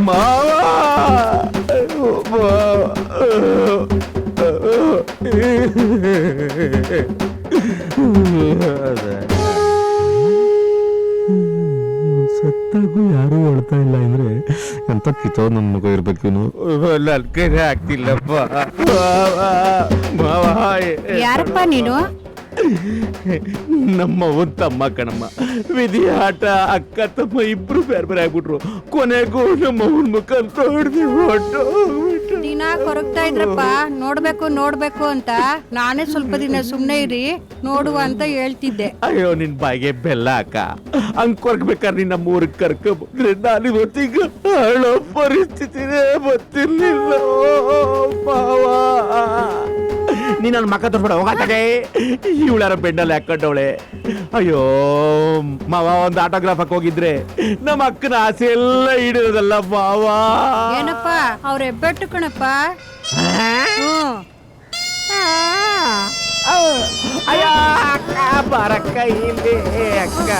ಮಾವ ಸತ್ತಾಗೂ ಯಾರು ಹೇಳ್ತಾ ಇಲ್ಲ ಅಂದ್ರೆ ಎಂತ ಕಿತ್ತೋ ನನ್ನ ಮಗ ಇರ್ಬೇಕು ನನ್ಕರೆ ಆಗ್ತಿಲ್ಲಪ್ಪ ಮಾವ ಮಾವ ಯಾರಪ್ಪ ನೀನು ನಮ್ಮ ಅವ್ವನ್ ತಮ್ಮ ಕಣಮ್ಮ. ವಿಧಿ ಆಟ ಅಕ್ಕ ತಮ್ಮ ಇಬ್ರು ಬೇರೆ ಬೇರೆ ಆಗ್ಬಿಟ್ರು. ಕೊನೆಗೂ ನಮ್ಮ ಅವನ ಮುಖ ಹೊಟ್ಟು ದಿನ ಕೊರಗ್ತಾ ಇದ್ರಪ್ಪ ನೋಡ್ಬೇಕು ನೋಡ್ಬೇಕು ಅಂತ. ನಾನೇ ಸ್ವಲ್ಪ ದಿನ ಸುಮ್ನೆ ಇರಿ ನೋಡುವ ಅಂತ ಹೇಳ್ತಿದ್ದೆ. ಅಯ್ಯೋ ನಿನ್ ಬಾಯಿಗೆ ಬೆಲ್ಲ ಅಕ್ಕ. ಹಂಗ್ ಕೊರಗ್ಬೇಕಾದ್ರೆ ನಿನ್ನ ಮೂರ್ ಕರ್ಕ ಬಂದ್ರೆ ನಾನು ಇವತ್ತೀಗ ಹಳೋ ಪರಿಸ್ಥಿತಿನೇ ಗೊತ್ತಿರ್ಲಿಲ್ಲ ಮಾವ ನೀ ನನ್ನ ಮಕ್ಕ ತೋರ್ಬೇಡ ಹೋಗತ್ತಾಗೆ ಇವಳಾರ ಬೆಡ್ಡಲ್ಲಿ ಹಾಕೊಂಡವಳೆ. ಅಯ್ಯೋ ಮಾವ ಒಂದು ಆಟೋಗ್ರಾಫ್ ಹೋಗಿದ್ರೆ ನಮ್ಮ ಅಕ್ಕನ ಆಸೆ ಎಲ್ಲ ಹಿಡಿಯೋದಲ್ಲ ಮಾವ. ಏನಪ್ಪ ಅವ್ರ ಹೆಬ್ಬೆಟ್ಟು ಕಣಪ್ಪ. ಹ್ಮ್ ಅಯ್ಯ ಅಕ್ಕ ಬರಕ್ಕ ಇಲ್ಲಿ ಅಕ್ಕ.